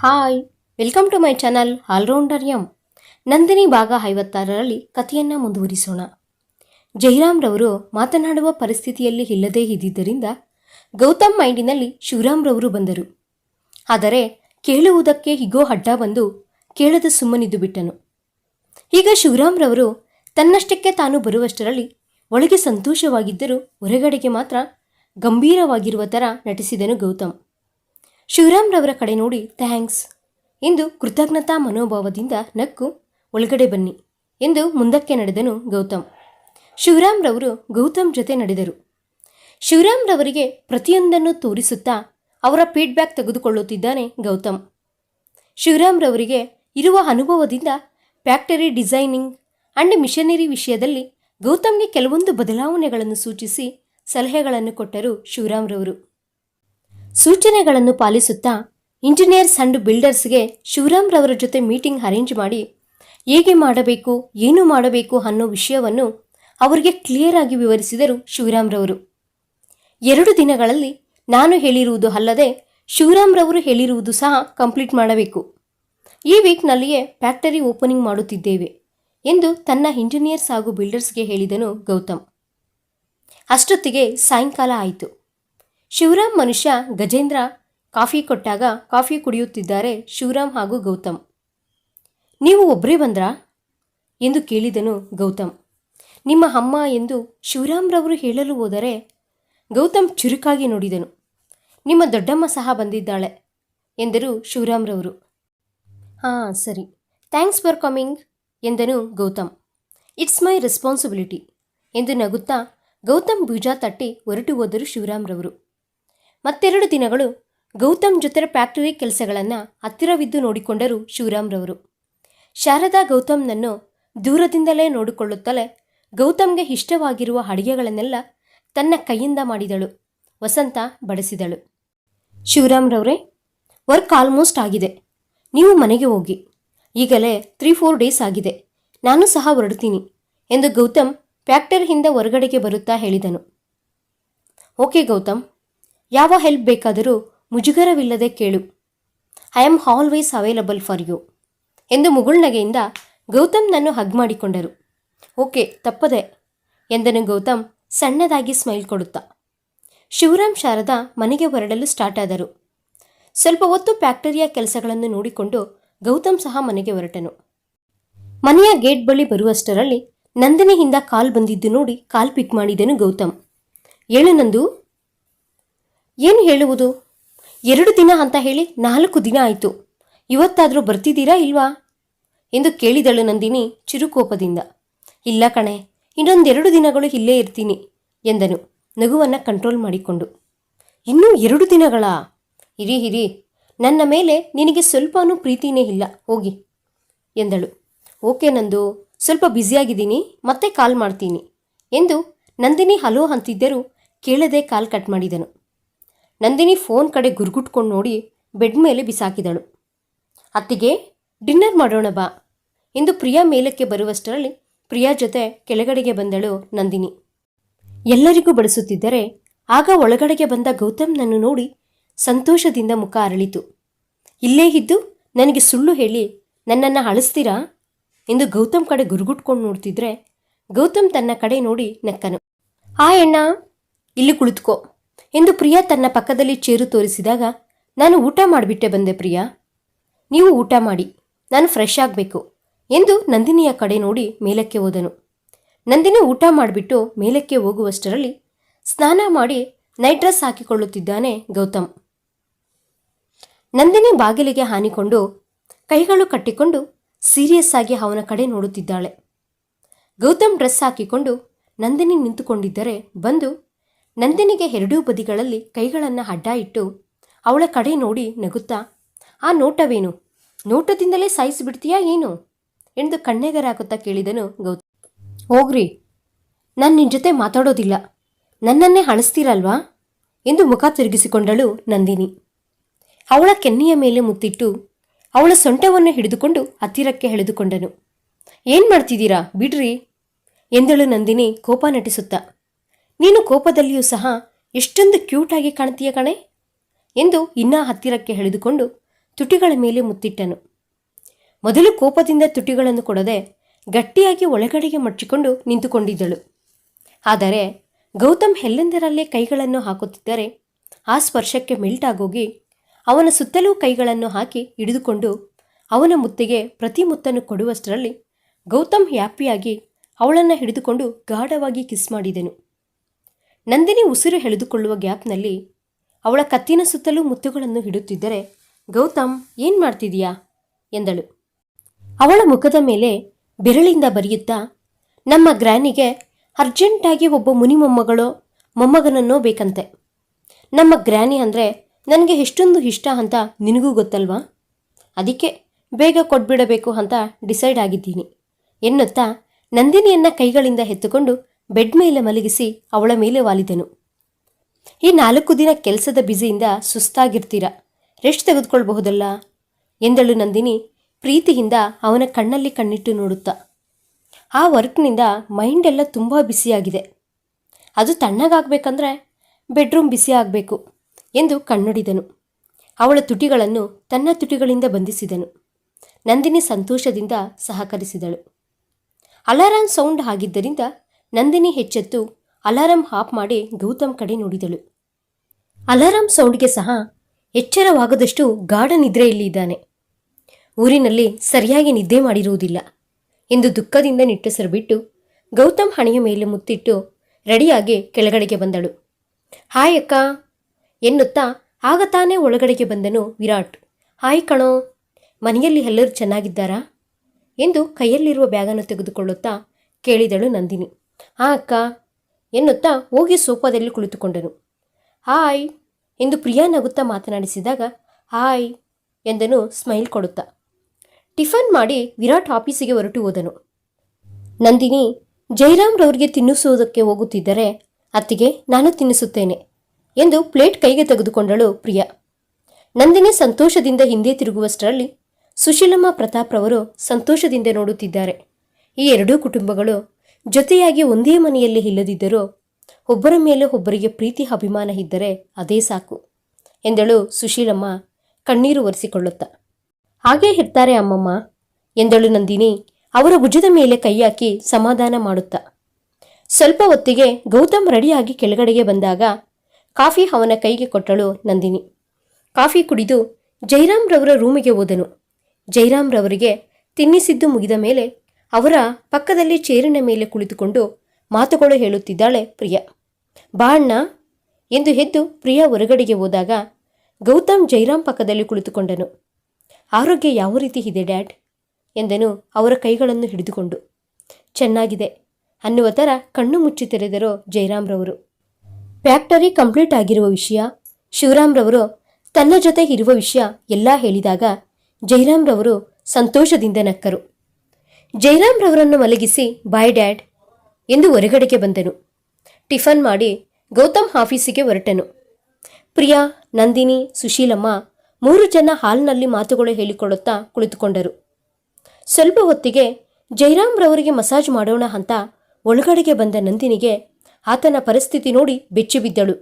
Hi, welcome to my channel all rounder M. Nandini ಭಾಗ ಐವತ್ತಾರರಲ್ಲಿ ಕಥೆಯನ್ನು ಮುಂದುವರಿಸೋಣ. ಜೈರಾಮ್ರವರು ಮಾತನಾಡುವ ಪರಿಸ್ಥಿತಿಯಲ್ಲಿ ಇಲ್ಲದೇ ಇದ್ದಿದ್ದರಿಂದ ಗೌತಮ್ ಮೈಂಡಿನಲ್ಲಿ ಶಿವರಾಮ್ರವರು ಬಂದರು. ಆದರೆ ಕೇಳುವುದಕ್ಕೆ ಹಿಗೋ ಅಡ್ಡ ಬಂದು ಕೇಳದ ಸುಮ್ಮನಿದ್ದು ಬಿಟ್ಟನು. ಈಗ ಶಿವರಾಮ್ರವರು ತನ್ನಷ್ಟಕ್ಕೆ ತಾನು ಬರುವಷ್ಟರಲ್ಲಿ ಒಳಗೆ ಸಂತೋಷವಾಗಿದ್ದರೂ ಹೊರಗಡೆಗೆ ಮಾತ್ರ ಗಂಭೀರವಾಗಿರುವ ಥರ ನಟಿಸಿದನು ಗೌತಮ್. ಶಿವರಾಮ್ರವರ ಕಡೆ ನೋಡಿ, ಥ್ಯಾಂಕ್ಸ್. ಎಂದು ಕೃತಜ್ಞತಾ ಮನೋಭಾವದಿಂದ ನಕ್ಕು, ಒಳಗಡೆ ಬನ್ನಿ ಎಂದು ಮುಂದಕ್ಕೆ ನಡೆದನು ಗೌತಮ್. ಶಿವರಾಮ್ರವರು ಗೌತಮ್ ಜೊತೆ ನಡೆದರು. ಶಿವರಾಮ್ರವರಿಗೆ ಪ್ರತಿಯೊಂದನ್ನು ತೋರಿಸುತ್ತಾ ಅವರ ಫೀಡ್ಬ್ಯಾಕ್ ತೆಗೆದುಕೊಳ್ಳುತ್ತಿದ್ದಾನೆ ಗೌತಮ್. ಶಿವರಾಮ್ರವರಿಗೆ ಇರುವ ಅನುಭವದಿಂದ ಫ್ಯಾಕ್ಟರಿ ಡಿಸೈನಿಂಗ್ ಅಂಡ್ ಮಿಷನರಿ ವಿಷಯದಲ್ಲಿ ಗೌತಮ್ಗೆ ಕೆಲವೊಂದು ಬದಲಾವಣೆಗಳನ್ನು ಸೂಚಿಸಿ ಸಲಹೆಗಳನ್ನು ಕೊಟ್ಟರು ಶಿವರಾಮ್ರವರು. ಸೂಚನೆಗಳನ್ನು ಪಾಲಿಸುತ್ತಾ ಇಂಜಿನಿಯರ್ಸ್ ಅಂಡ್ ಬಿಲ್ಡರ್ಸ್ಗೆ ಶಿವರಾಮ್ರವರ ಜೊತೆ ಮೀಟಿಂಗ್ ಅರೇಂಜ್ ಮಾಡಿ ಹೇಗೆ ಮಾಡಬೇಕು, ಏನು ಮಾಡಬೇಕು ಅನ್ನೋ ವಿಷಯವನ್ನು ಅವರಿಗೆ ಕ್ಲಿಯರ್ ಆಗಿ ವಿವರಿಸಿದರು ಶಿವರಾಮ್ರವರು ಎರಡು ದಿನಗಳಲ್ಲಿ ನಾನು ಹೇಳಿರುವುದು ಅಲ್ಲದೆ ಶಿವರಾಮ್ರವರು ಹೇಳಿರುವುದು ಸಹ ಕಂಪ್ಲೀಟ್ ಮಾಡಬೇಕು. ಈ ವೀಕ್ನಲ್ಲಿಯೇ ಫ್ಯಾಕ್ಟರಿ ಓಪನಿಂಗ್ ಮಾಡುತ್ತಿದ್ದೇವೆ ಎಂದು ತನ್ನ ಇಂಜಿನಿಯರ್ಸ್ ಹಾಗೂ ಬಿಲ್ಡರ್ಸ್ಗೆ ಹೇಳಿದನು ಗೌತಮ್. ಅಷ್ಟೊತ್ತಿಗೆ ಸಾಯಂಕಾಲ ಆಯಿತು. ಶಿವರಾಮ್ ಮನುಷ್ಯ ಗಜೇಂದ್ರ ಕಾಫಿ ಕೊಟ್ಟಾಗ ಕಾಫಿ ಕುಡಿಯುತ್ತಿದ್ದಾರೆ ಶಿವರಾಮ್ ಹಾಗೂ ಗೌತಮ್. ನೀವು ಒಬ್ಬರೇ ಬಂದ್ರಾ? ಎಂದು ಕೇಳಿದನು ಗೌತಮ್. ನಿಮ್ಮ ಅಮ್ಮ ಎಂದು ಶಿವರಾಮ್ರವರು ಹೇಳಲು ಹೋದರೆ ಗೌತಮ್ ಚುರುಕಾಗಿ ನೋಡಿದನು. ನಿಮ್ಮ ದೊಡ್ಡಮ್ಮ ಸಹ ಬಂದಿದ್ದಾಳೆ ಎಂದರು ಶಿವರಾಮ್ರವರು. ಹಾಂ, ಸರಿ. ಥ್ಯಾಂಕ್ಸ್ ಫಾರ್ ಕಮಿಂಗ್ ಎಂದನು ಗೌತಮ್. ಇಟ್ಸ್ ಮೈ ರೆಸ್ಪಾನ್ಸಿಬಿಲಿಟಿ ಎಂದು ನಗುತ್ತಾ ಗೌತಮ್ ಭುಜ ತಟ್ಟಿ ಹೊರಟು ಹೋದರು ಶಿವರಾಮ್ರವರು. ಮತ್ತೆರಡು ದಿನಗಳು ಗೌತಮ್ ಜೊತೆ ಫ್ಯಾಕ್ಟರಿ ಕೆಲಸಗಳನ್ನು ಹತ್ತಿರವಿದ್ದು ನೋಡಿಕೊಂಡರು ಶಿವರಾಮ್ರವರು. ಶಾರದಾ ಗೌತಮ್ನನ್ನು ದೂರದಿಂದಲೇ ನೋಡಿಕೊಳ್ಳುತ್ತಲೇ ಗೌತಮ್ಗೆ ಇಷ್ಟವಾಗಿರುವ ಅಡಿಗೆಗಳನ್ನೆಲ್ಲ ತನ್ನ ಕೈಯಿಂದ ಮಾಡಿದಳು, ವಸಂತ ಬಡಿಸಿದಳು. ಶಿವರಾಮ್ರವರೇ, ವರ್ಕ್ ಆಲ್ಮೋಸ್ಟ್ ಆಗಿದೆ. ನೀವು ಮನೆಗೆ ಹೋಗಿ. ಈಗಲೇ ತ್ರೀ ಫೋರ್ ಡೇಸ್ ಆಗಿದೆ. ನಾನು ಸಹ ಹೊರಡ್ತೀನಿ ಎಂದು ಗೌತಮ್ ಫ್ಯಾಕ್ಟರಿಯಿಂದ ಹೊರಗಡೆಗೆ ಬರುತ್ತಾ ಹೇಳಿದನು. ಓಕೆ ಗೌತಮ್. ಯಾವ ಹೆಲ್ಪ್ ಬೇಕಾದರೂ ಮುಜುಗರವಿಲ್ಲದೆ ಕೇಳು. I am always available for you ಎಂದು ಮುಗುಳ್ನಗೆಯಿಂದ ಗೌತಮ್ನನ್ನು ಹಗ್ ಮಾಡಿಕೊಂಡರು. ಓಕೆ, ತಪ್ಪದೆ, ಎಂದನು ಗೌತಮ್ ಸಣ್ಣದಾಗಿ ಸ್ಮೈಲ್ ಕೊಡುತ್ತಾ. ಶಿವರಾಮ್ ಶಾರದಾ ಮನೆಗೆ ಹೊರಡಲು ಸ್ಟಾರ್ಟ್ ಆದರು. ಸ್ವಲ್ಪ ಹೊತ್ತು ಫ್ಯಾಕ್ಟರಿಯ ಕೆಲಸಗಳನ್ನು ನೋಡಿಕೊಂಡು ಗೌತಮ್ ಸಹ ಮನೆಗೆ ಹೊರಟನು. ಮನೆಯ ಗೇಟ್ ಬಳಿ ಬರುವಷ್ಟರಲ್ಲಿ ನಂದಿನಿಯಿಂದ ಕಾಲ್ ಬಂದಿದ್ದು ನೋಡಿ ಕಾಲ್ ಪಿಕ್ ಮಾಡಿದನು ಗೌತಮ್. ಏಳು ನಂದು ಏನು ಹೇಳುವುದು? ಎರಡು ದಿನ ಅಂತ ಹೇಳಿ ನಾಲ್ಕು ದಿನ ಆಯಿತು. ಇವತ್ತಾದರೂ ಬರ್ತಿದ್ದೀರಾ ಇಲ್ವಾ? ಎಂದು ಕೇಳಿದಳು ನಂದಿನಿ ಚಿರುಕೋಪದಿಂದ. ಇಲ್ಲ ಕಣೆ ಇನ್ನೊಂದೆರಡು ದಿನಗಳು ಇಲ್ಲೇ ಇರ್ತೀನಿ ಎಂದನು. ನಗುವನ್ನು ಕಂಟ್ರೋಲ್ ಮಾಡಿಕೊಂಡು. ಇನ್ನೂ ಎರಡು ದಿನಗಳ? ಇರಿ ಹಿರಿ, ನನ್ನ ಮೇಲೆ ನಿನಗೆ ಸ್ವಲ್ಪನೂ ಪ್ರೀತಿನೇ ಇಲ್ಲ, ಹೋಗಿ ಎಂದಳು. ಓಕೆ ನಂದು, ಸ್ವಲ್ಪ ಬ್ಯುಸಿಯಾಗಿದ್ದೀನಿ ಮತ್ತೆ ಕಾಲ್ ಮಾಡ್ತೀನಿ ಎಂದು ನಂದಿನಿ ಹಲೋ ಅಂತಿದ್ದರೂ ಕೇಳದೆ ಕಾಲ್ ಕಟ್ ಮಾಡಿದನು. ನಂದಿನಿ ಫೋನ್ ಕಡೆ ಗುರುಗುಟ್ಕೊಂಡು ನೋಡಿ ಬೆಡ್ ಮೇಲೆ ಬಿಸಾಕಿದಳು. ಅತ್ತಿಗೆ, ಡಿನ್ನರ್ ಮಾಡೋಣ ಬಾ. ಎಂದು ಪ್ರಿಯಾ ಮೇಲಕ್ಕೆ ಬರುವಷ್ಟರಲ್ಲಿ ಪ್ರಿಯಾ ಜೊತೆ ಕೆಳಗಡೆಗೆ ಬಂದಳು ನಂದಿನಿ. ಎಲ್ಲರಿಗೂ ಬಡಿಸುತ್ತಿದ್ದರೆ ಆಗ ಒಳಗಡೆಗೆ ಬಂದ ಗೌತಮ್ನನ್ನು ನೋಡಿ ಸಂತೋಷದಿಂದ ಮುಖ ಅರಳಿತು. ಇಲ್ಲೇ ಇದ್ದು ನನಗೆ ಸುಳ್ಳು ಹೇಳಿ, ನನ್ನನ್ನು ಅಳಿಸ್ತೀರಾ? ಎಂದು ಗೌತಮ್ ಕಡೆ ಗುರುಗುಟ್ಕೊಂಡು ನೋಡ್ತಿದ್ರೆ ಗೌತಮ್ ತನ್ನ ಕಡೆ ನೋಡಿ ನಕ್ಕನು. ಆ ಅಣ್ಣ, ಇಲ್ಲಿ ಕುಳಿತುಕೋ. ಎಂದು ಪ್ರಿಯಾ ತನ್ನ ಪಕ್ಕದಲ್ಲಿ ಚೇರು ತೋರಿಸಿದಾಗ, ನಾನು ಊಟ ಮಾಡಿಬಿಟ್ಟೆ ಬಂದೆ ಪ್ರಿಯಾ. ನೀವು ಊಟ ಮಾಡಿ. ನಾನು ಫ್ರೆಶ್ ಆಗಬೇಕು ಎಂದು ನಂದಿನಿಯ ಕಡೆ ನೋಡಿ ಮೇಲಕ್ಕೆ ಹೋದನು. ನಂದಿನಿ ಊಟ ಮಾಡಿಬಿಟ್ಟು ಮೇಲಕ್ಕೆ ಹೋಗುವಷ್ಟರಲ್ಲಿ ಸ್ನಾನ ಮಾಡಿ ನೈಟ್ ಡ್ರೆಸ್ ಹಾಕಿಕೊಳ್ಳುತ್ತಿದ್ದಾನೆ ಗೌತಮ್. ನಂದಿನಿ ಬಾಗಿಲಿಗೆ ಹಾನಿಕೊಂಡು ಕೈಗಳು ಕಟ್ಟಿಕೊಂಡು ಸೀರಿಯಸ್ ಆಗಿ ಅವನ ಕಡೆ ನೋಡುತ್ತಿದ್ದಾಳೆ. ಗೌತಮ್ ಡ್ರೆಸ್ ಹಾಕಿಕೊಂಡು ನಂದಿನಿ ನಿಂತುಕೊಂಡಿದ್ದರೆ ಬಂದು ನಂದಿನಿಗೆ ಎರಡೂ ಬದಿಗಳಲ್ಲಿ ಕೈಗಳನ್ನು ಅಡ್ಡ ಇಟ್ಟು ಅವಳ ಕಡೆ ನೋಡಿ ನಗುತ್ತಾ, ಆ ನೋಟವೇನು? ನೋಟದಿಂದಲೇ ಸಾಯಿಸಿಬಿಡ್ತೀಯಾ ಏನು? ಎಂದು ಕಣ್ಣೆಗರಾಗುತ್ತಾ ಕೇಳಿದನು ಗೌತಮ್ ಹೋಗ್ರಿ, ನಾನು ನಿನ್ನ ಜೊತೆ ಮಾತಾಡೋದಿಲ್ಲ. ನನ್ನನ್ನೇ ಅಳಿಸ್ತೀರಲ್ವಾ? ಎಂದು ಮುಖ ತಿರುಗಿಸಿಕೊಂಡಳು ನಂದಿನಿ. ಅವಳ ಕೆನ್ನೆಯ ಮೇಲೆ ಮುತ್ತಿಟ್ಟು ಅವಳ ಸೊಂಟವನ್ನು ಹಿಡಿದುಕೊಂಡು ಹತ್ತಿರಕ್ಕೆ ಎಳೆದುಕೊಂಡನು. ಏನು ಮಾಡ್ತಿದ್ದೀರಾ? ಬಿಡ್ರಿ ಎಂದಳು ನಂದಿನಿ ಕೋಪ ನಟಿಸುತ್ತಾ. ನೀನು ಕೋಪದಲ್ಲಿಯೂ ಸಹ ಎಷ್ಟೊಂದು ಕ್ಯೂಟಾಗಿ ಕಾಣ್ತೀಯ ಕಣೆ? ಎಂದು ಇನ್ನೂ ಹತ್ತಿರಕ್ಕೆ ಎಳೆದುಕೊಂಡು ತುಟಿಗಳ ಮೇಲೆ ಮುತ್ತಿಟ್ಟನು. ಮೊದಲು ಕೋಪದಿಂದ ತುಟಿಗಳನ್ನು ಕೊಡದೆ ಗಟ್ಟಿಯಾಗಿ ಒಳಗಡೆಗೆ ಮಡ್ಚಿಕೊಂಡು ನಿಂತುಕೊಂಡಿದ್ದಳು. ಆದರೆ ಗೌತಮ್ ಎಲ್ಲೆಂದರಲ್ಲೇ ಕೈಗಳನ್ನು ಹಾಕುತ್ತಿದ್ದರೆ ಆ ಸ್ಪರ್ಶಕ್ಕೆ ಮೆಲ್ಟಾಗೋಗಿ ಅವನ ಸುತ್ತಲೂ ಕೈಗಳನ್ನು ಹಾಕಿ ಹಿಡಿದುಕೊಂಡು ಅವನ ಮುತ್ತಿಗೆ ಪ್ರತಿ ಮುತ್ತನ್ನು ಕೊಡುವಷ್ಟರಲ್ಲಿ ಗೌತಮ್ ಹ್ಯಾಪಿಯಾಗಿ ಅವಳನ್ನು ಹಿಡಿದುಕೊಂಡು ಗಾಢವಾಗಿ ಕಿಸ್ ಮಾಡಿದನು. ನಂದಿನಿ ಉಸಿರು ಎಳೆದುಕೊಳ್ಳುವ ಗ್ಯಾಪ್ನಲ್ಲಿ ಅವಳ ಕತ್ತಿನ ಸುತ್ತಲೂ ಮುತ್ತುಗಳನ್ನು ಹಿಡುತ್ತಿದ್ದರೆ, ಗೌತಮ್, ಏನು ಮಾಡ್ತಿದೀಯಾ? ಎಂದಳು. ಅವಳ ಮುಖದ ಮೇಲೆ ಬೆರಳಿಂದ ಬರೆಯುತ್ತಾ, ನಮ್ಮ ಗ್ರ್ಯಾನಿಗೆ ಅರ್ಜೆಂಟಾಗಿ ಒಬ್ಬ ಮುನಿ ಮೊಮ್ಮಗಳೋ, ಮೊಮ್ಮಗನನ್ನೋ ಬೇಕಂತೆ. ನಮ್ಮ ಗ್ರ್ಯಾನಿ ಅಂದರೆ ನನಗೆ ಎಷ್ಟೊಂದು ಇಷ್ಟ ಅಂತ ನಿನಗೂ ಗೊತ್ತಲ್ವಾ? ಅದಕ್ಕೆ ಬೇಗ ಕೊಟ್ಬಿಡಬೇಕು ಅಂತ ಡಿಸೈಡ್ ಆಗಿದ್ದೀನಿ, ಎನ್ನುತ್ತಾ ನಂದಿನಿಯನ್ನ ಕೈಗಳಿಂದ ಎತ್ತುಕೊಂಡು ಬೆಡ್ ಮೇಲೆ ಮಲಗಿಸಿ ಅವಳ ಮೇಲೆ ವಾಲಿದನು. ಈ ನಾಲ್ಕು ದಿನ ಕೆಲಸದ ಬಿಸಿಯಿಂದ ಸುಸ್ತಾಗಿರ್ತೀರ? ರೆಸ್ಟ್ ತೆಗೆದುಕೊಳ್ಬಹುದಲ್ಲ? ಎಂದಳು ನಂದಿನಿ ಪ್ರೀತಿಯಿಂದ ಅವನ ಕಣ್ಣಲ್ಲಿ ಕಣ್ಣಿಟ್ಟು ನೋಡುತ್ತಾ. ಆ ವರ್ಕ್ನಿಂದ ಮೈಂಡ್ ಎಲ್ಲ ತುಂಬ ಬಿಸಿಯಾಗಿದೆ. ಅದು ತಣ್ಣಗಾಗಬೇಕಂದ್ರೆ ಬೆಡ್ರೂಮ್ ಬಿಸಿ ಆಗಬೇಕು ಎಂದು ಕಣ್ಣುಡಿದನು. ಅವಳ ತುಟಿಗಳನ್ನು ತನ್ನ ತುಟಿಗಳಿಂದ ಬಂಧಿಸಿದನು. ನಂದಿನಿ ಸಂತೋಷದಿಂದ ಸಹಕರಿಸಿದಳು. ಅಲಾರಾಮ್ ಸೌಂಡ್ ಆಗಿದ್ದರಿಂದ ನಂದಿನಿ ಹೆಚ್ಚೆತ್ತು. ಅಲಾರಂ ಹಾಪ್ ಮಾಡಿ ಗೌತಮ್ ಕಡೆ ನೋಡಿದಳು. ಅಲಾರಂ ಸೌಂಡ್ಗೆ ಸಹ ಎಚ್ಚರವಾಗದಷ್ಟು ಗಾಢ ನಿದ್ರೆಯಲ್ಲಿ ಇದ್ದಾನೆ ಊರಿನಲ್ಲಿ ಸರಿಯಾಗಿ ನಿದ್ದೆ ಮಾಡಿರುವುದಿಲ್ಲ ಎಂದು ದುಃಖದಿಂದ ನಿಟ್ಟುಸಿರು ಬಿಟ್ಟು ಗೌತಮ್ ಹಣೆಯ ಮೇಲೆ ಮುತ್ತಿಟ್ಟು ರೆಡಿಯಾಗಿ ಕೆಳಗಡೆಗೆ ಬಂದಳು. ಹಾಯ್ ಅಕ್ಕ, ಎನ್ನುತ್ತಾ ಆಗ ತಾನೇ ಒಳಗಡೆಗೆ ಬಂದನು ವಿರಾಟ್. ಹಾಯ್ ಕಣೋ, ಮನೆಯಲ್ಲಿ ಎಲ್ಲರೂ ಚೆನ್ನಾಗಿದ್ದಾರಾ? ಎಂದು ಕೈಯಲ್ಲಿರುವ ಬ್ಯಾಗನ್ನು ತೆಗೆದುಕೊಳ್ಳುತ್ತಾ ಕೇಳಿದಳು ನಂದಿನಿ. ಹಾ ಅಕ್ಕ ಎನ್ನುತ್ತಾ ಹೋಗಿ ಸೋಫಾದಲ್ಲಿ ಕುಳಿತುಕೊಂಡನು. ಹಾಯ್, ಎಂದು ಪ್ರಿಯಾ ನಗುತ್ತಾ ಮಾತನಾಡಿಸಿದಾಗ, ಹಾಯ್, ಎಂದನು ಸ್ಮೈಲ್ ಕೊಡುತ್ತಾ. ಟಿಫನ್ ಮಾಡಿ ವಿರಾಟ್ ಆಫೀಸಿಗೆ ಹೊರಟು ಹೋದನು. ನಂದಿನಿ ಜಯರಾಮ್ರವ್ರಿಗೆ ತಿನ್ನಿಸುವುದಕ್ಕೆ ಹೋಗುತ್ತಿದ್ದರೆ ಅತ್ತಿಗೆ ನಾನು ತಿನ್ನಿಸುತ್ತೇನೆ, ಎಂದು ಪ್ಲೇಟ್ ಕೈಗೆ ತೆಗೆದುಕೊಂಡಳು ಪ್ರಿಯಾ. ನಂದಿನಿ ಸಂತೋಷದಿಂದ ಹಿಂದೆ ತಿರುಗುವಷ್ಟರಲ್ಲಿ ಸುಶೀಲಮ್ಮ ಪ್ರತಾಪ್ರವರು ಸಂತೋಷದಿಂದ ನೋಡುತ್ತಿದ್ದಾರೆ. ಈ ಎರಡೂ ಕುಟುಂಬಗಳು ಜೊತೆಯಾಗಿ ಒಂದೇ ಮನೆಯಲ್ಲಿ ಇಲ್ಲದಿದ್ದರೂ ಒಬ್ಬರ ಮೇಲೆ ಒಬ್ಬರಿಗೆ ಪ್ರೀತಿ ಅಭಿಮಾನ ಇದ್ದರೆ ಅದೇ ಸಾಕು ಎಂದಳು ಸುಶೀಲಮ್ಮ ಕಣ್ಣೀರು ಒರೆಸಿಕೊಳ್ಳುತ್ತ. ಹಾಗೇ ಇರ್ತಾರೆ ಅಮ್ಮಮ್ಮ ಎಂದಳು ನಂದಿನಿ. ಅವರ ಭುಜದ ಮೇಲೆ ಕೈ ಹಾಕಿ ಸಮಾಧಾನ ಮಾಡುತ್ತಾ. ಸ್ವಲ್ಪ ಹೊತ್ತಿಗೆ ಗೌತಮ್ ರೆಡಿಯಾಗಿ ಕೆಳಗಡೆಗೆ ಬಂದಾಗ ಕಾಫಿ ಅವನ ಕೈಗೆ ಕೊಟ್ಟಳು ನಂದಿನಿ. ಕಾಫಿ ಕುಡಿದು ಜೈರಾಮ್ರವರ ರೂಮಿಗೆ ಹೋದನು. ಜೈರಾಮ್ರವರಿಗೆ ತಿನ್ನಿಸಿದ್ದು ಮುಗಿದ ಮೇಲೆ ಅವರ ಪಕ್ಕದಲ್ಲಿ ಚೇರಿನ ಮೇಲೆ ಕುಳಿತುಕೊಂಡು ಮಾತುಗಳು ಹೇಳುತ್ತಿದ್ದಾಳೆ ಪ್ರಿಯಾ. ಬಾ ಅಣ್ಣ. ಎಂದು ಎದ್ದು ಪ್ರಿಯಾ ಹೊರಗಡೆಗೆ ಹೋದಾಗ ಗೌತಮ್ ಜೈರಾಮ್ ಪಕ್ಕದಲ್ಲಿ ಕುಳಿತುಕೊಂಡನು. ಆರೋಗ್ಯ ಯಾವ ರೀತಿ ಇದೆ ಡ್ಯಾಡ್? ಎಂದನು ಅವರ ಕೈಗಳನ್ನು ಹಿಡಿದುಕೊಂಡು. ಚೆನ್ನಾಗಿದೆ. ಅನ್ನುವ ಥರ ಕಣ್ಣು ಮುಚ್ಚಿ ತೆರೆದರು ಜೈರಾಮ್ರವರು. ಫ್ಯಾಕ್ಟರಿ ಕಂಪ್ಲೀಟ್ ಆಗಿರುವ ವಿಷಯ, ಶಿವರಾಮ್ರವರು ತನ್ನ ಜೊತೆ ಇರುವ ವಿಷಯ ಎಲ್ಲ ಹೇಳಿದಾಗ ಜೈರಾಮ್ರವರು ಸಂತೋಷದಿಂದ ನಕ್ಕರು. ಜಯರಾಮ್ರವರನ್ನು ಮಲಗಿಸಿ, ಬಾಯ್ ಡ್ಯಾಡ್ ಎಂದು ಹೊರಗಡೆಗೆ ಬಂದನು. ಟಿಫನ್ ಮಾಡಿ ಗೌತಮ್ ಆಫೀಸಿಗೆ ಹೊರಟನು. ಪ್ರಿಯಾ, ನಂದಿನಿ, ಸುಶೀಲಮ್ಮ ಮೂರು ಜನ ಹಾಲ್ನಲ್ಲಿ ಮಾತುಗಳು ಹೇಳಿಕೊಳ್ಳುತ್ತಾ ಕುಳಿತುಕೊಂಡರು. ಸ್ವಲ್ಪ ಹೊತ್ತಿಗೆ ಜಯರಾಮ್ರವರಿಗೆ ಮಸಾಜ್ ಮಾಡೋಣ ಅಂತ ಒಳಗಡೆಗೆ ಬಂದ ನಂದಿನಿಗೆ ಆತನ ಪರಿಸ್ಥಿತಿ ನೋಡಿ ಬೆಚ್ಚಿಬಿದ್ದಳು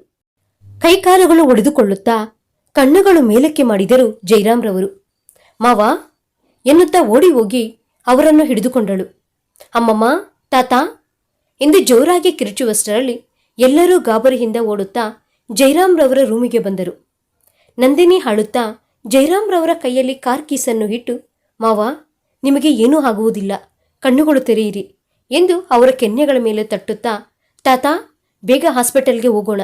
ಕೈಕಾಲುಗಳು ಒಡೆದುಕೊಳ್ಳುತ್ತಾ ಕಣ್ಣುಗಳು ಮೇಲಕ್ಕೆ ಮಾಡಿದರು ಜಯರಾಮ್ರವರು ಮಾವಾ, ಎನ್ನುತ್ತಾ ಓಡಿ ಹೋಗಿ ಅವರನ್ನು ಹಿಡಿದುಕೊಂಡಳು. ಅಮ್ಮಮ್ಮ, ತಾತ ಎಂದು ಜೋರಾಗಿ ಕಿರುಚುವಷ್ಟರಲ್ಲಿ ಎಲ್ಲರೂ ಗಾಬರಿಯಿಂದ ಓಡುತ್ತಾ ಜೈರಾಮ್ರವರ ರೂಮಿಗೆ ಬಂದರು. ನಂದಿನಿ ಹಾಳುತ್ತಾ ಜೈರಾಮ್ರವರ ಕೈಯಲ್ಲಿ ಕಾರ್ ಕೀಸನ್ನು ಇಟ್ಟು, ಮಾವ, ನಿಮಗೆ ಏನೂ ಆಗುವುದಿಲ್ಲ, ಕಣ್ಣುಗಳು ತೆರೆಯಿರಿ ಎಂದು ಅವರ ಕೆನ್ನೆಗಳ ಮೇಲೆ ತಟ್ಟುತ್ತಾ, ತಾತ, ಬೇಗ ಹಾಸ್ಪಿಟಲ್ಗೆ ಹೋಗೋಣ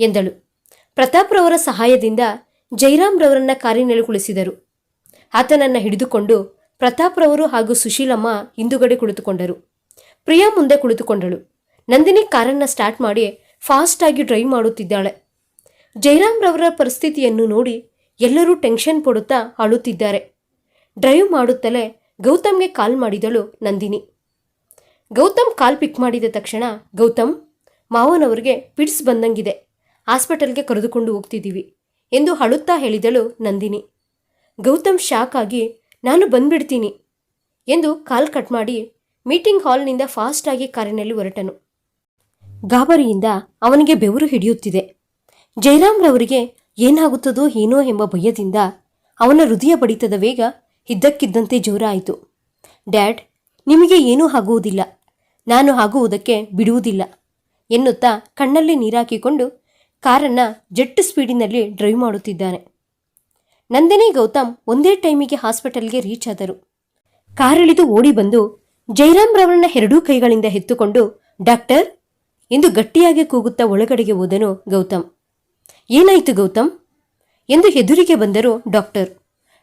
ಎಂದಳು. ಪ್ರತಾಪ್ರವರ ಸಹಾಯದಿಂದ ಜೈರಾಮ್ರವರನ್ನ ಕಾರಿನಲ್ಲಿ ಕುಳಿಸಿದರು. ಆತನನ್ನ ಹಿಡಿದುಕೊಂಡು ಪ್ರತಾಪ್ರವರು ಹಾಗೂ ಸುಶೀಲಮ್ಮ ಹಿಂದುಗಡೆ ಕುಳಿತುಕೊಂಡರು. ಪ್ರಿಯಾ ಮುಂದೆ ಕುಳಿತುಕೊಂಡಳು. ನಂದಿನಿ ಕಾರನ್ನ ಸ್ಟಾರ್ಟ್ ಮಾಡಿ ಫಾಸ್ಟ್ ಆಗಿ ಡ್ರೈವ್ ಮಾಡುತ್ತಿದ್ದಾಳೆ. ಜಯರಾಮ್ರವರ ಪರಿಸ್ಥಿತಿಯನ್ನು ನೋಡಿ ಎಲ್ಲರೂ ಟೆನ್ಷನ್ ಪಡುತ್ತಾ ಅಳುತ್ತಿದ್ದಾರೆ. ಡ್ರೈವ್ ಮಾಡುತ್ತಲೇ ಗೌತಮ್ಗೆ ಕಾಲ್ ಮಾಡಿದಳು ನಂದಿನಿ. ಗೌತಮ್ ಕಾಲ್ ಪಿಕ್ ಮಾಡಿದ ತಕ್ಷಣ, ಗೌತಮ್, ಮಾವನವರಿಗೆ ಪಿಟ್ಸ್ ಬಂದಂಗಿದೆ. ಹಾಸ್ಪಿಟಲ್ಗೆ ಕರೆದುಕೊಂಡು ಹೋಗ್ತಿದ್ದೀವಿ ಎಂದು ಅಳುತ್ತಾ ಹೇಳಿದಳು ನಂದಿನಿ. ಗೌತಮ್ ಶಾಕ್ ಆಗಿ ನಾನು ಬಂದ್ಬಿಡ್ತೀನಿ ಎಂದು ಕಾಲ್ ಕಟ್ ಮಾಡಿ ಮೀಟಿಂಗ್ ಹಾಲ್ನಿಂದ ಫಾಸ್ಟಾಗಿ ಕಾರಿನಲ್ಲಿ ಹೊರಟನು. ಗಾಬರಿಯಿಂದ ಅವನಿಗೆ ಬೆವರು ಹಿಡಿಯುತ್ತಿದೆ. ಜಯರಾಮ್ರವರಿಗೆ ಏನಾಗುತ್ತದೋ ಏನೋ ಎಂಬ ಭಯದಿಂದ ಅವನ ಹೃದಯ ಬಡಿತದ ವೇಗ ಇದ್ದಕ್ಕಿದ್ದಂತೆ ಜೋರಾಯಿತು. ಡ್ಯಾಡ್, ನಿಮಗೆ ಏನೂ ಆಗುವುದಿಲ್ಲ. ನಾನು ಆಗುವುದಕ್ಕೆ ಬಿಡುವುದಿಲ್ಲ ಎನ್ನುತ್ತಾ ಕಣ್ಣಲ್ಲಿ ನೀರಾಕಿಕೊಂಡು ಕಾರನ್ನು ಜೆಟ್ ಸ್ಪೀಡಿನಲ್ಲಿ ಡ್ರೈವ್ ಮಾಡುತ್ತಿದ್ದಾನೆ. ನಂದಿನಿ ಗೌತಮ್ ಒಂದೇ ಟೈಮಿಗೆ ಹಾಸ್ಪಿಟಲ್ಗೆ ರೀಚ್ ಆದರು. ಕಾರಿಳಿದು ಓಡಿ ಬಂದು ಜೈರಾಮ್ ರವರನ್ನ ಎರಡೂ ಕೈಗಳಿಂದ ಹೆತ್ತುಕೊಂಡು ಡಾಕ್ಟರ್ ಎಂದು ಗಟ್ಟಿಯಾಗಿ ಕೂಗುತ್ತಾ ಒಳಗಡೆಗೆ ಹೋದನು ಗೌತಮ್. ಏನಾಯಿತು ಗೌತಮ್? ಎಂದು ಎದುರಿಗೆ ಬಂದರು ಡಾಕ್ಟರ್.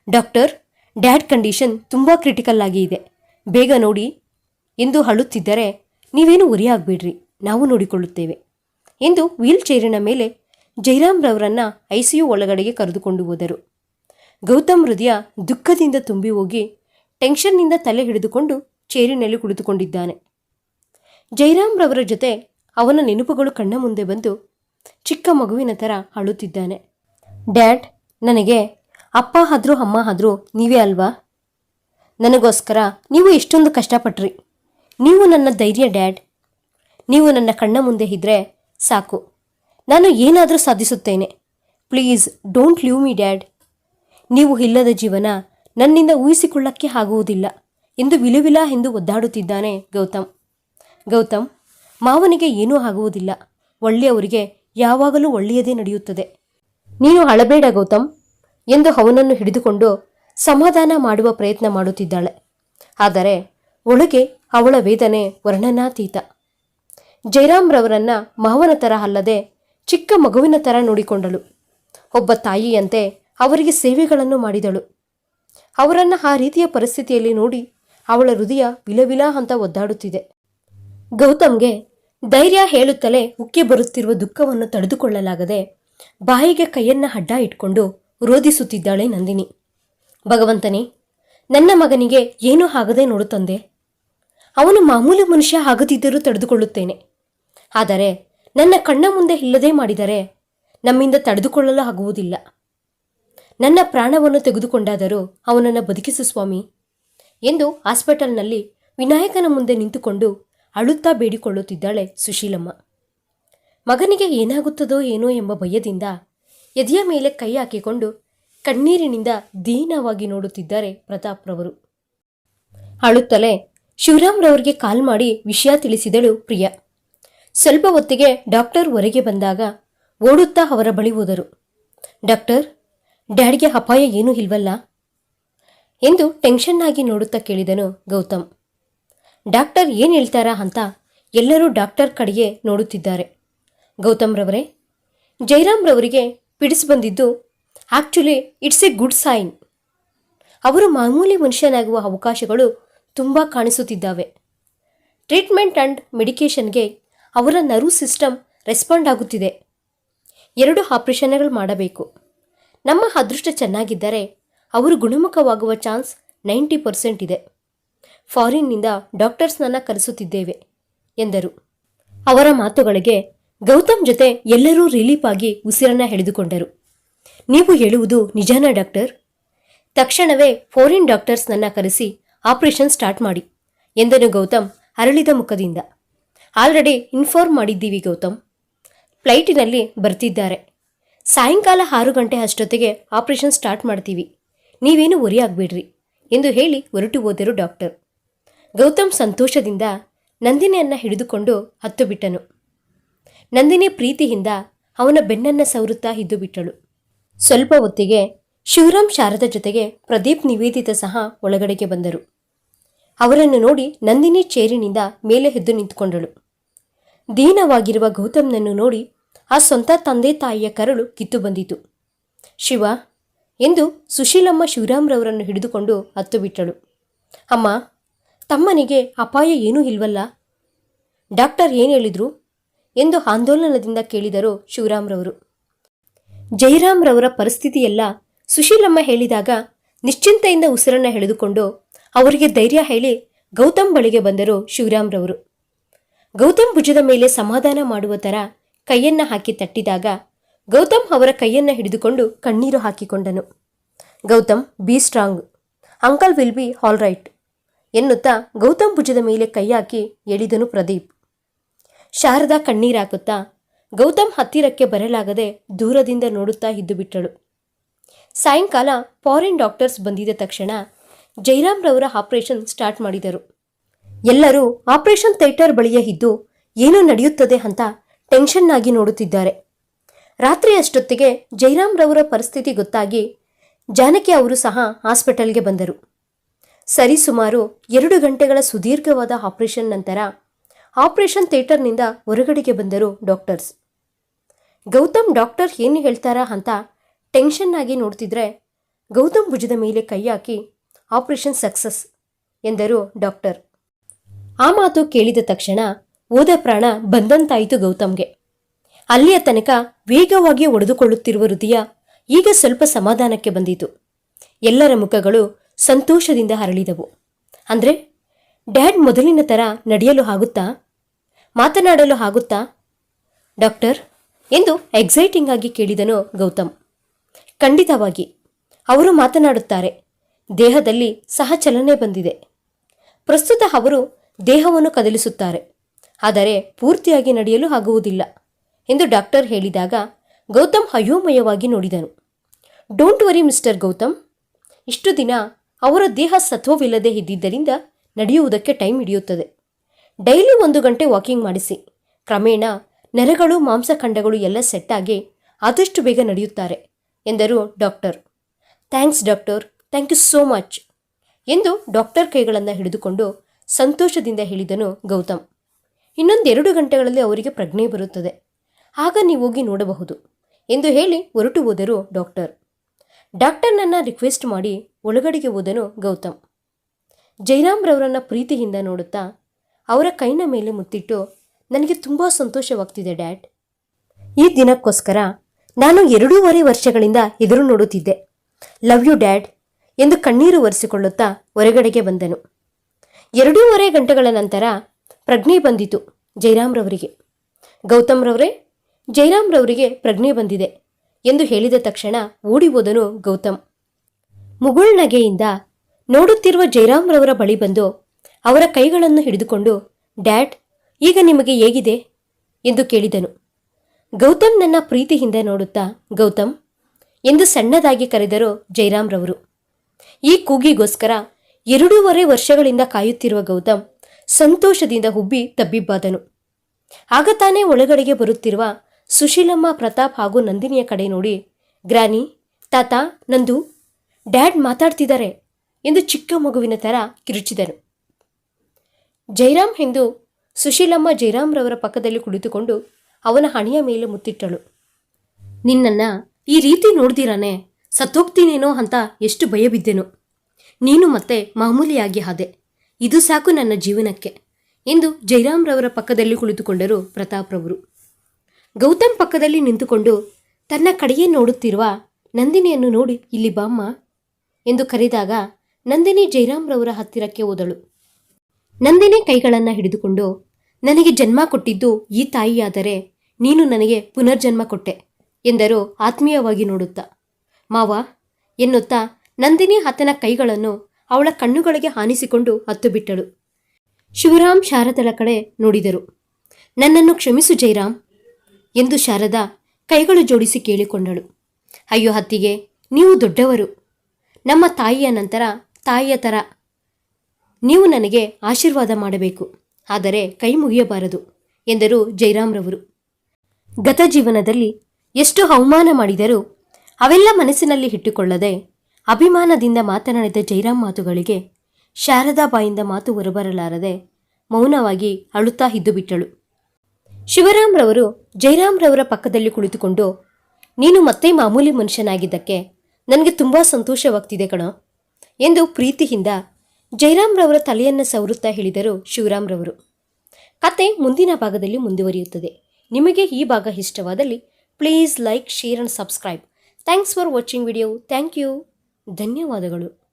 ಡಾಕ್ಟರ್, ಡ್ಯಾಡ್ ಕಂಡೀಷನ್ ತುಂಬ ಕ್ರಿಟಿಕಲ್ ಆಗಿ ಇದೆ. ಬೇಗ ನೋಡಿ. ಎಂದು ಅಳುತ್ತಿದ್ದರೆ ನೀವೇನು ಉರಿಯಾಗಬೇಡ್ರಿ ನಾವು ನೋಡಿಕೊಳ್ಳುತ್ತೇವೆ. ಎಂದು ವೀಲ್ ಚೇರಿನ ಮೇಲೆ ಜೈರಾಮ್ ರವರನ್ನ ಐಸಿಯು ಒಳಗಡೆಗೆ ಕರೆದುಕೊಂಡು ಹೋದರು. ಗೌತಮ್ ಹೃದಯ ದುಃಖದಿಂದ ತುಂಬಿ ಹೋಗಿ ಟೆನ್ಷನ್ನಿಂದ ತಲೆ ಹಿಡಿದುಕೊಂಡು ಚೇರಿನಲ್ಲಿ ಕುಳಿತುಕೊಂಡಿದ್ದಾನೆ. ಜೈರಾಮ್ ರವರ ಜೊತೆ ಅವನ ನೆನಪುಗಳು ಕಣ್ಣ ಮುಂದೆ ಬಂದು ಚಿಕ್ಕ ಮಗುವಿನ ಥರ ಅಳುತ್ತಿದ್ದಾನೆ. ಡ್ಯಾಡ್, ನನಗೆ ಅಪ್ಪ ಆದರೂ ಅಮ್ಮ ಆದರೂ ನೀವೇ ಅಲ್ವಾ? ನನಗೋಸ್ಕರ ನೀವು ಎಷ್ಟೊಂದು ಕಷ್ಟಪಟ್ರಿ. ನೀವು ನನ್ನ ಧೈರ್ಯ, ಡ್ಯಾಡ್. ನೀವು ನನ್ನ ಕಣ್ಣ ಮುಂದೆ ಇದ್ದರೆ ಸಾಕು. ನಾನು ಏನಾದರೂ ಸಾಧಿಸುತ್ತೇನೆ. Please don't leave me, dad. ನೀವು ಇಲ್ಲದ ಜೀವನ ನನ್ನಿಂದ ಊಹಿಸಿಕೊಳ್ಳಕ್ಕೆ ಆಗುವುದಿಲ್ಲ ಎಂದು ವಿಲವಿಲ ಎಂದು ಒದ್ದಾಡುತ್ತಿದ್ದಾನೆ ಗೌತಮ್. ಗೌತಮ್, ಮಾವನಿಗೆ ಏನೂ ಆಗುವುದಿಲ್ಲ. ಒಳ್ಳೆಯವರಿಗೆ ಯಾವಾಗಲೂ ಒಳ್ಳೆಯದೇ ನಡೆಯುತ್ತದೆ. ನೀನು ಅಳಬೇಡ ಗೌತಮ್ ಎಂದು ಅವನನ್ನು ಹಿಡಿದುಕೊಂಡು ಸಮಾಧಾನ ಮಾಡುವ ಪ್ರಯತ್ನ ಮಾಡುತ್ತಿದ್ದಾಳೆ. ಆದರೆ ಒಳಗೆ ಅವಳ ವೇದನೆ ವರ್ಣನಾತೀತ. ಜೈರಾಮ್ ರವರನ್ನ ಮಾವನ ಥರ ಅಲ್ಲದೆ ಚಿಕ್ಕ ಮಗುವಿನ ಥರ ನೋಡಿಕೊಂಡಳು. ಒಬ್ಬ ತಾಯಿಯಂತೆ ಅವರಿಗೆ ಸೇವೆಗಳನ್ನು ಮಾಡಿದಳು. ಅವರನ್ನು ಆ ರೀತಿಯ ಪರಿಸ್ಥಿತಿಯಲ್ಲಿ ನೋಡಿ ಅವಳ ಹೃದಯ ವಿಲವಿಲ ಅಂತ ಒದ್ದಾಡುತ್ತಿದೆ. ಗೌತಮ್ಗೆ ಧೈರ್ಯ ಹೇಳುತ್ತಲೇ ಉಕ್ಕಿ ಬರುತ್ತಿರುವ ದುಃಖವನ್ನು ತಡೆದುಕೊಳ್ಳಲಾಗದೆ ಬಾಯಿಗೆ ಕೈಯನ್ನ ಅಡ್ಡ ಇಟ್ಕೊಂಡು ರೋಧಿಸುತ್ತಿದ್ದಾಳೆ ನಂದಿನಿ. ಭಗವಂತನೇ, ನನ್ನ ಮಗನಿಗೆ ಏನೂ ಆಗದೆ ನೋಡುತ್ತಂದೆ ಅವನು ಮಾಮೂಲಿ ಮನುಷ್ಯ ಆಗದಿದ್ದರೂ ತಡೆದುಕೊಳ್ಳುತ್ತೇನೆ. ಆದರೆ ನನ್ನ ಕಣ್ಣ ಮುಂದೆ ಇಲ್ಲದೆ ಮಾಡಿದರೆ ನಮ್ಮಿಂದ ತಡೆದುಕೊಳ್ಳಲು ಆಗುವುದಿಲ್ಲ. ನನ್ನ ಪ್ರಾಣವನ್ನು ತೆಗೆದುಕೊಂಡಾದರೂ ಅವನನ್ನು ಬದುಕಿಸು ಸ್ವಾಮಿ ಎಂದು ಹಾಸ್ಪಿಟಲ್ನಲ್ಲಿ ವಿನಾಯಕನ ಮುಂದೆ ನಿಂತುಕೊಂಡು ಅಳುತ್ತಾ ಬೇಡಿಕೊಳ್ಳುತ್ತಿದ್ದಾಳೆ ಸುಶೀಲಮ್ಮ. ಮಗನಿಗೆ ಏನಾಗುತ್ತದೋ ಏನೋ ಎಂಬ ಭಯದಿಂದ ಎದೆಯ ಮೇಲೆ ಕೈ ಹಾಕಿಕೊಂಡು ಕಣ್ಣೀರಿನಿಂದ ದೀನವಾಗಿ ನೋಡುತ್ತಿದ್ದಾರೆ ಪ್ರತಾಪ್ರವರು. ಅಳುತ್ತಲೇ ಶಿವರಾಮ್ರವರಿಗೆ ಕಾಲ್ ಮಾಡಿ ವಿಷಯ ತಿಳಿಸಿದಳು ಪ್ರಿಯ. ಸ್ವಲ್ಪ ಹೊತ್ತಿಗೆ ಡಾಕ್ಟರ್ ಹೊರಗೆ ಬಂದಾಗ ಓಡುತ್ತಾ ಅವರ ಬಳಿ ಹೋದರು. ಡಾಕ್ಟರ್ ಡ್ಯಾಡ್ಗೆ ಅಪಾಯ ಏನೂ ಇಲ್ವಲ್ಲ? ಎಂದು ಟೆನ್ಷನ್ ಆಗಿ ನೋಡುತ್ತಾ ಕೇಳಿದನು ಗೌತಮ್. ಡಾಕ್ಟರ್ ಏನು ಹೇಳ್ತಾರಾ ಅಂತ ಎಲ್ಲರೂ ಡಾಕ್ಟರ್ ಕಡೆಗೆ ನೋಡುತ್ತಿದ್ದಾರೆ. ಗೌತಮ್ರವರೇ ರವರೇ ಜೈರಾಮ್ ರವರಿಗೆ ಪಿಡಿಸ್ ಬಂದಿದ್ದು actually it's a good sign ಅವರು ಮಾಮೂಲಿ ಮನುಷ್ಯನಾಗುವ ಅವಕಾಶಗಳು ತುಂಬ ಕಾಣಿಸುತ್ತಿದ್ದಾವೆ. ಟ್ರೀಟ್ಮೆಂಟ್ ಆ್ಯಂಡ್ ಮೆಡಿಕೇಷನ್ಗೆ ಅವರ ನರ್ವ್ ಸಿಸ್ಟಮ್ ರೆಸ್ಪಾಂಡ್ ಆಗುತ್ತಿದೆ. ಎರಡು ಆಪರೇಷನ್ಗಳು ಮಾಡಬೇಕು. ನಮ್ಮ ಅದೃಷ್ಟ ಚೆನ್ನಾಗಿದ್ದರೆ ಅವರು ಗುಣಮುಖವಾಗುವ ಚಾನ್ಸ್ ನೈಂಟಿ ಪರ್ಸೆಂಟ್ ಇದೆ. ಫಾರಿನ್ನಿಂದ ಡಾಕ್ಟರ್ಸ್ನನ್ನು ಕರೆಸುತ್ತಿದ್ದೇವೆ, ಎಂದರು. ಅವರ ಮಾತುಗಳಿಗೆ ಗೌತಮ್ ಜೊತೆ ಎಲ್ಲರೂ ರಿಲೀಫ್ ಆಗಿ ಉಸಿರನ್ನ ಎಳೆದುಕೊಂಡರು ನೀವು ಹೇಳುವುದು ನಿಜಾನ ಡಾಕ್ಟರ್? ತಕ್ಷಣವೇ ಫಾರಿನ್ ಡಾಕ್ಟರ್ಸ್ನನ್ನ ಕರೆಸಿ ಆಪರೇಷನ್ ಸ್ಟಾರ್ಟ್ ಮಾಡಿ, ಎಂದನು ಗೌತಮ್ ಅರಳಿದ ಮುಖದಿಂದ. ಆಲ್ರೆಡಿ ಇನ್ಫಾರ್ಮ್ ಮಾಡಿದ್ದೀವಿ ಗೌತಮ್. ಫ್ಲೈಟಿನಲ್ಲಿ ಬರ್ತಿದ್ದಾರೆ. ಸಾಯಂಕಾಲ ಆರು ಗಂಟೆ ಅಷ್ಟೊತ್ತಿಗೆ ಆಪರೇಷನ್ ಸ್ಟಾರ್ಟ್ ಮಾಡ್ತೀವಿ. ನೀವೇನು ಒರಿ ಆಗಬೇಡ್ರಿ ಎಂದು ಹೇಳಿ ಹೊರಟು ಹೋದರು ಡಾಕ್ಟರ್. ಗೌತಮ್ ಸಂತೋಷದಿಂದ ನಂದಿನಿಯನ್ನು ಹಿಡಿದುಕೊಂಡು ಹತ್ತು ಬಿಟ್ಟನು ನಂದಿನಿ ಪ್ರೀತಿಯಿಂದ ಅವನ ಬೆನ್ನನ್ನು ಸವರುತ್ತಾ ಇದ್ದು ಬಿಟ್ಟಳು ಸ್ವಲ್ಪ ಹೊತ್ತಿಗೆ ಶಿವರಾಮ್ ಶಾರದ ಜೊತೆಗೆ ಪ್ರದೀಪ್ ನಿವೇದಿತ ಸಹ ಒಳಗಡೆಗೆ ಬಂದರು. ಅವರನ್ನು ನೋಡಿ ನಂದಿನಿ ಚೇರಿನಿಂದ ಮೇಲೆ ಎದ್ದು ನಿಂತುಕೊಂಡಳು. ದೀನವಾಗಿರುವ ಗೌತಮ್ನನ್ನು ನೋಡಿ ಆ ಸ್ವಂತ ತಂದೆ ತಾಯಿಯ ಕರಳು ಕಿತ್ತು ಬಂದಿತು. ಶಿವ, ಎಂದು ಸುಶೀಲಮ್ಮ ಶಿವರಾಮ್ರವರನ್ನು ಹಿಡಿದುಕೊಂಡು ಹತ್ತು ಬಿಟ್ಟಳು ಅಮ್ಮ, ತಮ್ಮನಿಗೆ ಅಪಾಯ ಏನೂ ಇಲ್ವಲ್ಲ? ಡಾಕ್ಟರ್ ಏನು ಹೇಳಿದ್ರು? ಎಂದು ಆಂದೋಲನದಿಂದ ಕೇಳಿದರು ಶಿವರಾಮ್ರವರು. ಜಯರಾಮ್ರವರ ಪರಿಸ್ಥಿತಿಯೆಲ್ಲ ಸುಶೀಲಮ್ಮ ಹೇಳಿದಾಗ ನಿಶ್ಚಿಂತೆಯಿಂದ ಉಸಿರನ್ನು ಎಳೆದುಕೊಂಡು ಅವರಿಗೆ ಧೈರ್ಯ ಹೇಳಿ ಗೌತಮ್ ಬಳಿಗೆ ಬಂದರು ಶಿವರಾಮ್ರವರು. ಗೌತಮ್ ಭುಜದ ಮೇಲೆ ಸಮಾಧಾನ ಮಾಡುವ ಥರ ಕೈಯನ್ನ ಹಾಕಿ ತಟ್ಟಿದಾಗ ಗೌತಮ್ ಅವರ ಕೈಯನ್ನ ಹಿಡಿದುಕೊಂಡು ಕಣ್ಣೀರು ಹಾಕಿಕೊಂಡನು. Gautam, be strong. Uncle will be all right ಎನ್ನುತ್ತಾ ಗೌತಮ್ ಭುಜದ ಮೇಲೆ ಕೈ ಹಾಕಿ ಎಳಿದನು ಪ್ರದೀಪ್. ಶಾರದಾ ಕಣ್ಣೀರಾಕುತ್ತಾ ಗೌತಮ್ ಹತ್ತಿರಕ್ಕೆ ಬರಲಾಗದೆ ದೂರದಿಂದ ನೋಡುತ್ತಾ ಇದ್ದು ಬಿಟ್ಟಳು ಸಾಯಂಕಾಲ ಫಾರಿನ್ ಡಾಕ್ಟರ್ಸ್ ಬಂದಿದ ತಕ್ಷಣ ಜೈರಾಮ್ರವರ ಆಪರೇಷನ್ ಸ್ಟಾರ್ಟ್ ಮಾಡಿದರು. ಎಲ್ಲರೂ ಆಪರೇಷನ್ ಥಿಯೇಟರ್ ಬಳಿಯ ಇದ್ದು ಏನು ನಡೆಯುತ್ತದೆ ಅಂತ ಟೆನ್ಷನ್ ಆಗಿ ನೋಡುತ್ತಿದ್ದಾರೆ. ರಾತ್ರಿ ಅಷ್ಟೊತ್ತಿಗೆ ಜೈರಾಮ್ರವರ ಪರಿಸ್ಥಿತಿ ಗೊತ್ತಾಗಿ ಜಾನಕಿ ಅವರು ಸಹ ಹಾಸ್ಪಿಟಲ್ಗೆ ಬಂದರು. ಸರಿಸುಮಾರು ಎರಡು ಗಂಟೆಗಳ ಸುದೀರ್ಘವಾದ ಆಪರೇಷನ್ ನಂತರ ಆಪರೇಷನ್ ಥಿಯೇಟರ್ನಿಂದ ಹೊರಗಡೆಗೆ ಬಂದರು ಡಾಕ್ಟರ್ಸ್. ಗೌತಮ್ ಡಾಕ್ಟರ್ ಏನು ಹೇಳ್ತಾರಾ ಅಂತ ಟೆನ್ಷನ್ ಆಗಿ ನೋಡ್ತಿದ್ರೆ ಗೌತಮ್ ಭುಜದ ಮೇಲೆ ಕೈ ಹಾಕಿ ಆಪರೇಷನ್ ಸಕ್ಸಸ್ ಎಂದರು ಡಾಕ್ಟರ್. ಆ ಮಾತು ಕೇಳಿದ ತಕ್ಷಣ ಓದ ಪ್ರಾಣ ಬಂದಂತಾಯಿತು ಗೌತಮ್ಗೆ. ಅಲ್ಲಿಯ ತನಕ ವೇಗವಾಗಿ ಒಡೆದುಕೊಳ್ಳುತ್ತಿರುವ ಹೃದಯ ಈಗ ಸ್ವಲ್ಪ ಸಮಾಧಾನಕ್ಕೆ ಬಂದಿತು. ಎಲ್ಲರ ಮುಖಗಳು ಸಂತೋಷದಿಂದ ಹರಳಿದವು. ಅಂದ್ರೆ, ಡ್ಯಾಡ್ ಮೊದಲಿನ ಥರ ನಡೆಯಲು ಆಗುತ್ತಾ? ಮಾತನಾಡಲು ಆಗುತ್ತಾ? ಡಾಕ್ಟರ್, ಎಂದು ಎಕ್ಸೈಟಿಂಗ್ ಆಗಿ ಕೇಳಿದನು ಗೌತಮ್. ಖಂಡಿತವಾಗಿ, ಅವರು ಮಾತನಾಡುತ್ತಾರೆ. ದೇಹದಲ್ಲಿ ಸಹ ಚಲನೆ ಬಂದಿದೆ. ಪ್ರಸ್ತುತ ಅವರು ದೇಹವನ್ನು ಕದಲಿಸುತ್ತಾರೆ. ಆದರೆ ಪೂರ್ತಿಯಾಗಿ ನಡೆಯಲು ಆಗುವುದಿಲ್ಲ ಎಂದು ಡಾಕ್ಟರ್ ಹೇಳಿದಾಗ ಗೌತಮ್ ಅಯೋಮಯವಾಗಿ ನೋಡಿದನು. Don't worry mister Gautam. ಇಷ್ಟು ದಿನ ಅವರ ದೇಹ ಸತ್ವವಿಲ್ಲದೆ ಇದ್ದಿದ್ದರಿಂದ ನಡೆಯುವುದಕ್ಕೆ ಟೈಮ್ ಹಿಡಿಯುತ್ತದೆ. ಡೈಲಿ ಒಂದು ಗಂಟೆ ವಾಕಿಂಗ್ ಮಾಡಿಸಿ. ಕ್ರಮೇಣ ನರಗಳು ಮಾಂಸಖಂಡಗಳು ಎಲ್ಲ ಸೆಟ್ ಆಗಿ ಆದಷ್ಟು ಬೇಗ ನಡೆಯುತ್ತಾರೆ ಎಂದರು doctor. Thanks doctor thank you so much ಎಂದು ಡಾಕ್ಟರ್ ಕೈಗಳನ್ನು ಹಿಡಿದುಕೊಂಡು ಸಂತೋಷದಿಂದ ಹೇಳಿದನು ಗೌತಮ್. ಇನ್ನೊಂದೆರಡು ಗಂಟೆಗಳಲ್ಲಿ ಅವರಿಗೆ ಪ್ರಜ್ಞೆ ಬರುತ್ತದೆ. ಆಗ ನೀವು ಹೋಗಿ ನೋಡಬಹುದು. ಎಂದು ಹೇಳಿ ಹೊರಟು ಹೋದರು ಡಾಕ್ಟರ್. ಡಾಕ್ಟರ್ನನ್ನು ರಿಕ್ವೆಸ್ಟ್ ಮಾಡಿ ಒಳಗಡೆಗೆ ಹೋದನು ಗೌತಮ್. ಜೈರಾಮ್ರವರನ್ನು ಪ್ರೀತಿಯಿಂದ ನೋಡುತ್ತಾ ಅವರ ಕೈನ ಮೇಲೆ ಮುತ್ತಿಟ್ಟು, ನನಗೆ ತುಂಬ ಸಂತೋಷವಾಗ್ತಿದೆ ಡ್ಯಾಡ್. ಈ ದಿನಕ್ಕೋಸ್ಕರ ನಾನು ಎರಡೂವರೆ ವರ್ಷಗಳಿಂದ ಎದುರು ನೋಡುತ್ತಿದ್ದೆ. ಲವ್ ಯು ಡ್ಯಾಡ್ ಎಂದು ಕಣ್ಣೀರು ಒರೆಸಿಕೊಳ್ಳುತ್ತಾ ಹೊರಗಡೆಗೆ ಬಂದನು. ಎರಡೂವರೆ ಗಂಟೆಗಳ ನಂತರ ಪ್ರಜ್ಞೆ ಬಂದಿತು. ಜೈರಾಮ್ರವರಿಗೆ. ಗೌತಮ್ರವರೇ, ಜೈರಾಮ್ರವರಿಗೆ ಪ್ರಜ್ಞೆ ಬಂದಿದೆ ಎಂದು ಹೇಳಿದ ತಕ್ಷಣ ಓಡಿ ಹೋದನು ಗೌತಮ್. ಮುಗುಳ್ನಗೆಯಿಂದ ನೋಡುತ್ತಿರುವ ಜೈರಾಮ್ರವರ ಬಳಿ ಬಂದು ಅವರ ಕೈಗಳನ್ನು ಹಿಡಿದುಕೊಂಡು, ಡ್ಯಾಡ್, ಈಗ ನಿಮಗೆ ಹೇಗಿದೆ? ಎಂದು ಕೇಳಿದನು. ಗೌತಮ್ ನನ್ನ ಪ್ರೀತಿಯಿಂದ ನೋಡುತ್ತಾ, ಗೌತಮ್, ಎಂದು ಸಣ್ಣದಾಗಿ ಕರೆದರು ಜೈರಾಮ್ರವರು. ಈ ಕೂಗಿಗೋಸ್ಕರ ಎರಡೂವರೆ ವರ್ಷಗಳಿಂದ ಕಾಯುತ್ತಿರುವ ಗೌತಮ್ ಸಂತೋಷದಿಂದ ಹುಬ್ಬಿ ತಬ್ಬಿಬ್ಬಾದನು. ಆಗ ತಾನೇ ಒಳಗಡೆಗೆ ಬರುತ್ತಿರುವ ಸುಶೀಲಮ್ಮ, ಪ್ರತಾಪ್ ಹಾಗೂ ನಂದಿನಿಯ ಕಡೆ ನೋಡಿ, ಗ್ರಾನಿ, ತಾತ, ನಂದು ಡ್ಯಾಡ್ ಮಾತಾಡ್ತಿದ್ದಾರೆ ಎಂದು ಚಿಕ್ಕ ಮಗುವಿನ ಥರ ಕಿರುಚಿದನು. ಜೈರಾಮ್ ಎಂದು ಸುಶೀಲಮ್ಮ ಜೈರಾಮ್ರವರ ಪಕ್ಕದಲ್ಲಿ ಕುಳಿತುಕೊಂಡು ಅವನ ಹಣೆಯ ಮೇಲೆ ಮುತ್ತಿಟ್ಟಳು. ನಿನ್ನನ್ನ ಈ ರೀತಿ ನೋಡ್ದಿರಾನೆ, ಸತ್ತೋಗ್ತೀನೇನೋ ಅಂತ ಎಷ್ಟು ಭಯಬಿದ್ದೆನು. ನೀನು ಮತ್ತೆ ಮಾಮೂಲಿಯಾಗಿ ಹಾದೆ. ಇದು ಸಾಕು ನನ್ನ ಜೀವನಕ್ಕೆ ಎಂದು ಜೈರಾಮ್ರವರ ಪಕ್ಕದಲ್ಲಿ ಕುಳಿತುಕೊಂಡರು ಪ್ರತಾಪ್ರವರು ಗೌತಮ್ ಪಕ್ಕದಲ್ಲಿ ನಿಂತುಕೊಂಡು, ತನ್ನ ಕಡೆಯೇ ನೋಡುತ್ತಿರುವ ನಂದಿನಿಯನ್ನು ನೋಡಿ, ಇಲ್ಲಿ ಬಾಮ್ಮ ಎಂದು ಕರೆದಾಗ ನಂದಿನಿ ಜೈರಾಮ್ರವರ ಹತ್ತಿರಕ್ಕೆ ಹೋದಳು. ನಂದಿನಿ ಕೈಗಳನ್ನು ಹಿಡಿದುಕೊಂಡು, ನನಗೆ ಜನ್ಮ ಕೊಟ್ಟಿದ್ದು ಈ ತಾಯಿಯಾದರೆ ನೀನು ನನಗೆ ಪುನರ್ಜನ್ಮ ಕೊಟ್ಟೆ ಎಂದರು ಆತ್ಮೀಯವಾಗಿ ನೋಡುತ್ತಾ. ಮಾವ, ಎನ್ನುತ್ತಾ ನಂದಿನಿ ಆತನ ಕೈಗಳನ್ನು ಅವಳ ಕಣ್ಣುಗಳಿಗೆ ಹಾನಿಸಿಕೊಂಡು ಹತ್ತು ಬಿಟ್ಟಳು ಶಿವರಾಮ್ ಶಾರದಳ ಕಡೆ ನೋಡಿದರು. ನನ್ನನ್ನು ಕ್ಷಮಿಸು ಜೈರಾಮ್ ಎಂದು ಶಾರದಾ ಕೈಗಳು ಜೋಡಿಸಿ ಕೇಳಿಕೊಂಡಳು. ಅಯ್ಯೋ ಹತ್ತಿಗೆ, ನೀವು ದೊಡ್ಡವರು. ನಮ್ಮ ತಾಯಿಯ ನಂತರ ತಾಯಿಯ ಥರ ನೀವು ನನಗೆ ಆಶೀರ್ವಾದ ಮಾಡಬೇಕು. ಆದರೆ ಕೈ ಮುಗಿಯಬಾರದು ಎಂದರು ಜೈರಾಮ್ರವರು. ಗತ ಜೀವನದಲ್ಲಿ ಎಷ್ಟು ಅವಮಾನ ಮಾಡಿದರೂ ಅವೆಲ್ಲ ಮನಸ್ಸಿನಲ್ಲಿ ಇಟ್ಟುಕೊಳ್ಳದೆ ಅಭಿಮಾನದಿಂದ ಮಾತನಾಡಿದ ಜೈರಾಮ್ ಮಾತುಗಳಿಗೆ ಶಾರದಾ ಬಾಯಿಂದ ಮಾತು ಹೊರಬರಲಾರದೆ ಮೌನವಾಗಿ ಅಳುತ್ತಾ ಇದ್ದು ಬಿಟ್ಟಳು ಶಿವರಾಮ್ರವರು ಜೈರಾಮ್ರವರ ಪಕ್ಕದಲ್ಲಿ ಕುಳಿತುಕೊಂಡು, ನೀನು ಮತ್ತೆ ಮಾಮೂಲಿ ಮನುಷ್ಯನಾಗಿದ್ದಕ್ಕೆ ನನಗೆ ತುಂಬ ಸಂತೋಷವಾಗ್ತಿದೆ ಕಣೋ ಎಂದು ಪ್ರೀತಿಯಿಂದ ಜೈರಾಮ್ರವರ ತಲೆಯನ್ನು ಸವರುತ್ತಾ ಹೇಳಿದರು ಶಿವರಾಮ್ರವರು. ಕತೆ ಮುಂದಿನ ಭಾಗದಲ್ಲಿ ಮುಂದುವರಿಯುತ್ತದೆ. ನಿಮಗೆ ಈ ಭಾಗ ಇಷ್ಟವಾದಲ್ಲಿ please like, share and subscribe. Thanks for watching video. Thank you. ಧನ್ಯವಾದಗಳು.